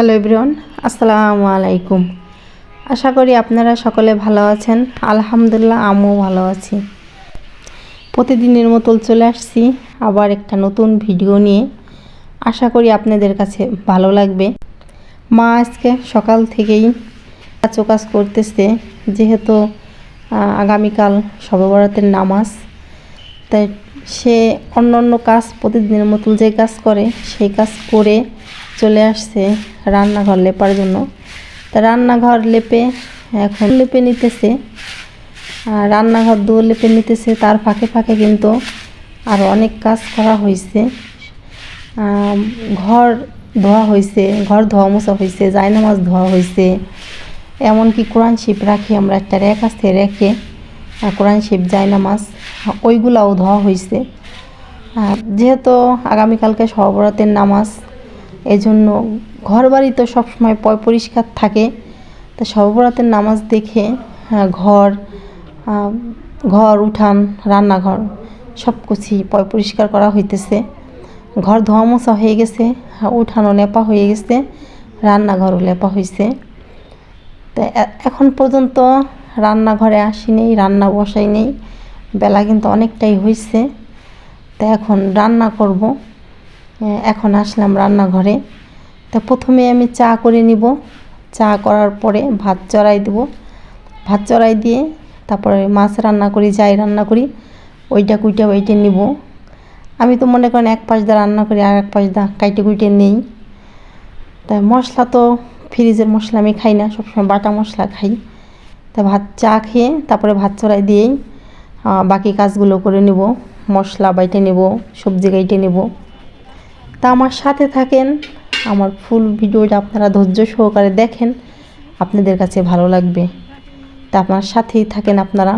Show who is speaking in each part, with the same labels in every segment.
Speaker 1: Hello everyone, আসসালামু আলাইকুম। আশা করি আপনারা সকলে ভালো আছেন। আলহামদুলিল্লাহ, আমিও ভালো আছি। প্রতিদিনের মতো চলে আসছি আবার একটা নতুন ভিডিও নিয়ে। আশা করি আপনাদের কাছে ভালো লাগবে। মা আজকে সকাল থেকেই কাজ করতেছে, যেহেতু আগামীকাল শবে বরাতের নামাজ। তাই সে অন্য অন্য কাজ প্রতিদিনের মতো যে কাজ করে, সেই কাজ করে চলে আসছে রান্নাঘর লেপার জন্য। তা রান্নাঘর লেপে এখন লেপে নিতেছে। আর রান্নাঘর দু লেপে নিতেছে, তার ফাঁকে ফাঁকে কিন্তু আরও অনেক কাজ করা হয়েছে ঘর ধোয়া হয়েছে ঘর ধোয়া মোছা হয়েছে জায়নামাজ ধোয়া হয়েছে এমনকি কোরআন শিপ রাখি আমরা একটা র্যাক আছে রেখে কোরআন শিপ জায়নামাজ, ওইগুলাও ধোয়া হয়েছে যেহেতু আগামীকালকে সহবরাতের নামাজ এই জন্য ঘর বাড়ি তো সবসময় পয় পরিষ্কার থাকে। তা সহবরাতের নামাজ দেখে আহ, ঘর ঘর উঠান রান্নাঘর সব কিছুই পয় পরিষ্কার করা হইতেছে। ঘর ধোয়া মোছা হয়ে গেছে আহ, উঠানও লেপা হয়ে গেছে রান্নাঘরও লেপা হয়েছে তো এখন পর্যন্ত রান্নাঘরে আসি নেই রান্না বসাই নেই বেলা কিন্তু অনেকটাই হয়েছে তা এখন রান্না করব। এখন আসলাম রান্নাঘরে। তা প্রথমে আমি চা করে নিব। চা করার পরে ভাত চড়াই দেব। ভাত চড়াই দিয়ে তারপরে মাছ রান্না করি, যাই রান্না করি, ওইটা কুইটা ওইটা নিব। আমি তো মনে করেন এক পাশ দা রান্না করি আর এক পাশ দা কাইটে কুইটে নেই। তা মশলা তো ফ্রিজের মশলা আমি খাই না, সবসময় বাটা মশলা খাই। তা ভাত চা খেয়ে তারপরে ভাত চড়াই দিয়েই বাকি কাজগুলো করে নেব। মশলা বাইটে নেব, সবজি গাইটে নেব। তা আমার সাথে থাকেন। আমার ফুল ভিডিওটা আপনারা ধৈর্য সহকারে দেখেন। আপনাদের কাছে ভালো লাগবে। তা আপনার সাথেই থাকেন আপনারা।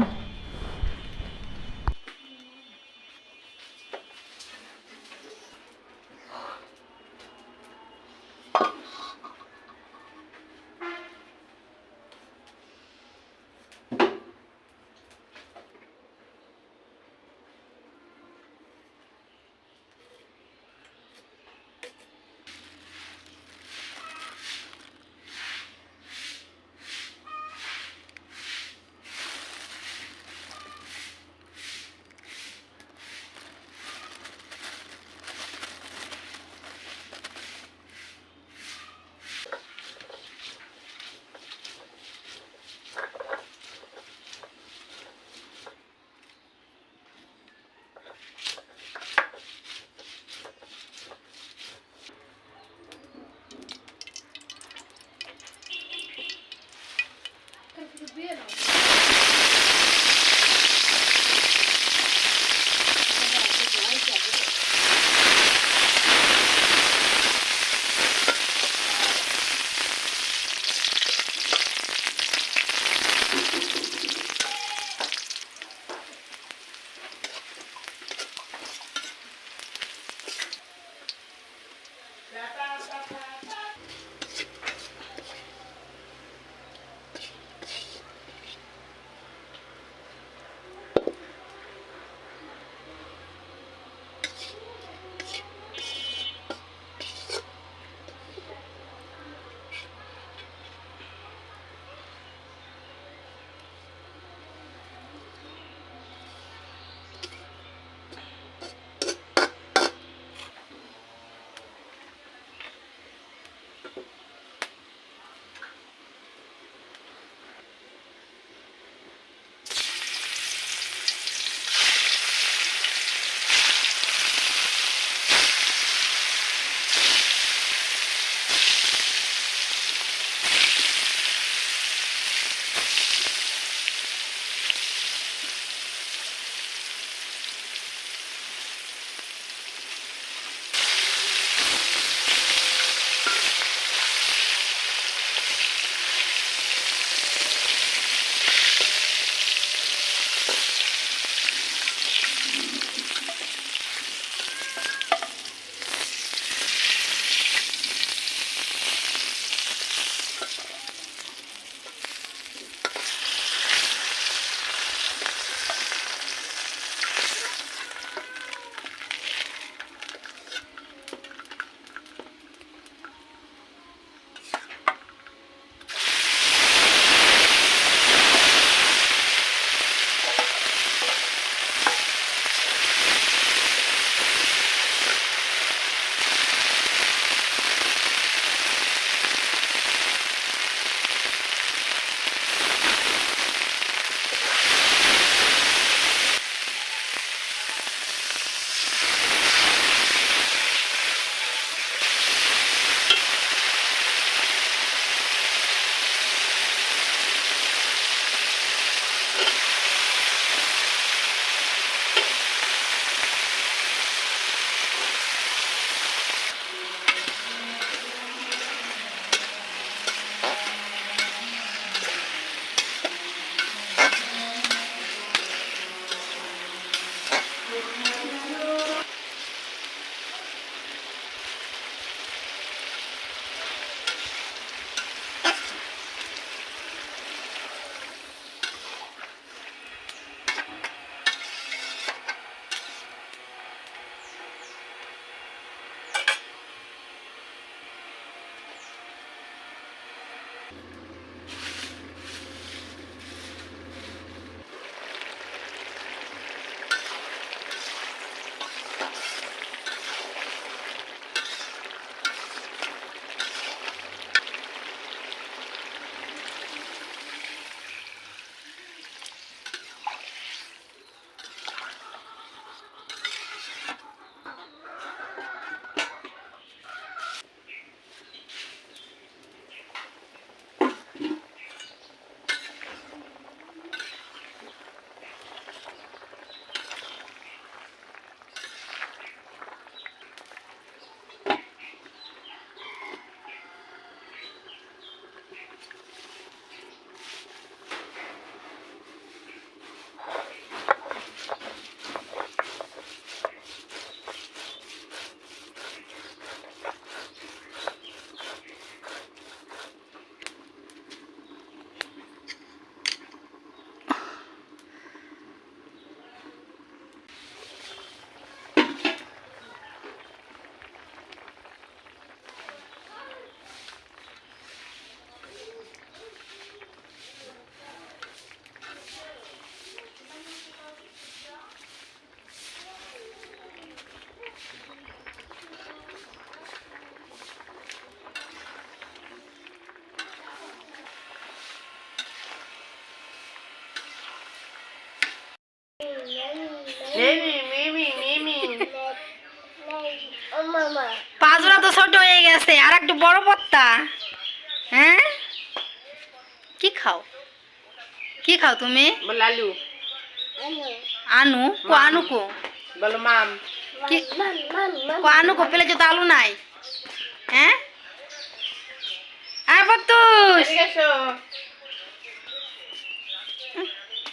Speaker 2: পাঁচরা তো ছোট হয়ে গেছে আর একটু বড় পত্তা। হ্যাঁ? কি খাও? কি খাও তুমি?
Speaker 3: লালু
Speaker 2: আনু কো আনু কো
Speaker 3: বলো মাম।
Speaker 2: কি? কো আনু কো পেলে তো আলু নাই? হ্যাঁ? আর
Speaker 3: এসো।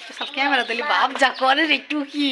Speaker 2: সব ক্যামেরা তুলি বাপ যা করে রে একটু কি